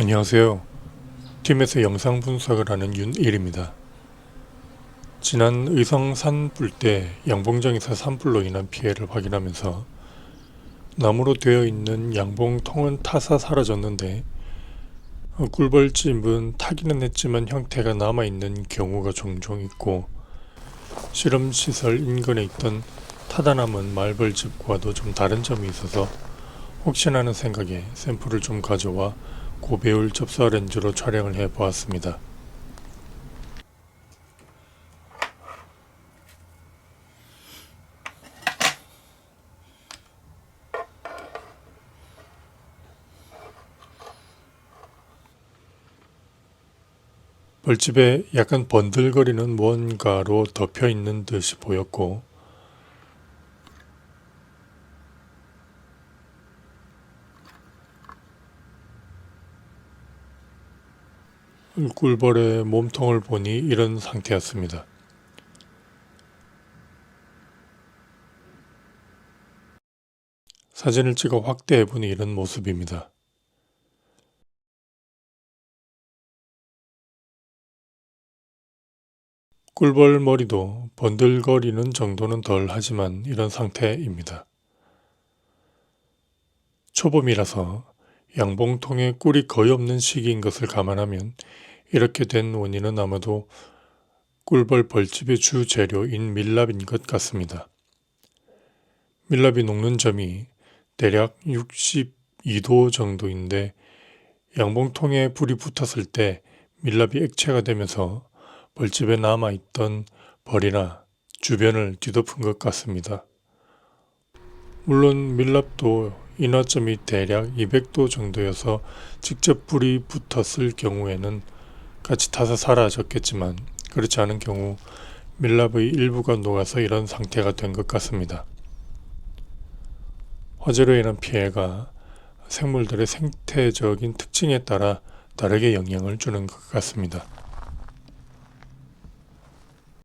안녕하세요. 팀에서 영상 분석을 하는 윤일입니다. 지난 의성 산불 때 양봉장에서 산불로 인한 피해를 확인하면서 나무로 되어 있는 양봉통은 타사 사라졌는데 어, 꿀벌집은 타기는 했지만 형태가 남아있는 경우가 종종 있고 실험시설 인근에 있던 타다 남은 말벌집과도 좀 다른 점이 있어서 혹시나 하는 생각에 샘플을 좀 가져와 고배율 접사 렌즈로 촬영을 해 보았습니다. 벌집에 약간 번들거리는 무언가로 덮여 있는 듯이 보였고 꿀벌의 몸통을 보니 이런 상태였습니다. 사진을 찍어 확대해 보니 이런 모습입니다. 꿀벌 머리도 번들거리는 정도는 덜 하지만 이런 상태입니다. 초봄이라서 양봉통에 꿀이 거의 없는 시기인 것을 감안하면 이렇게 된 원인은 아마도 꿀벌 벌집의 주 재료인 밀랍인 것 같습니다. 밀랍이 녹는 점이 대략 62도 정도인데 양봉통에 불이 붙었을 때 밀랍이 액체가 되면서 벌집에 남아있던 벌이나 주변을 뒤덮은 것 같습니다. 물론 밀랍도 인화점이 대략 200도 정도여서 직접 불이 붙었을 경우에는 같이 타서 사라졌겠지만 그렇지 않은 경우 밀랍의 일부가 녹아서 이런 상태가 된 것 같습니다. 화재로 인한 피해가 생물들의 생태적인 특징에 따라 다르게 영향을 주는 것 같습니다.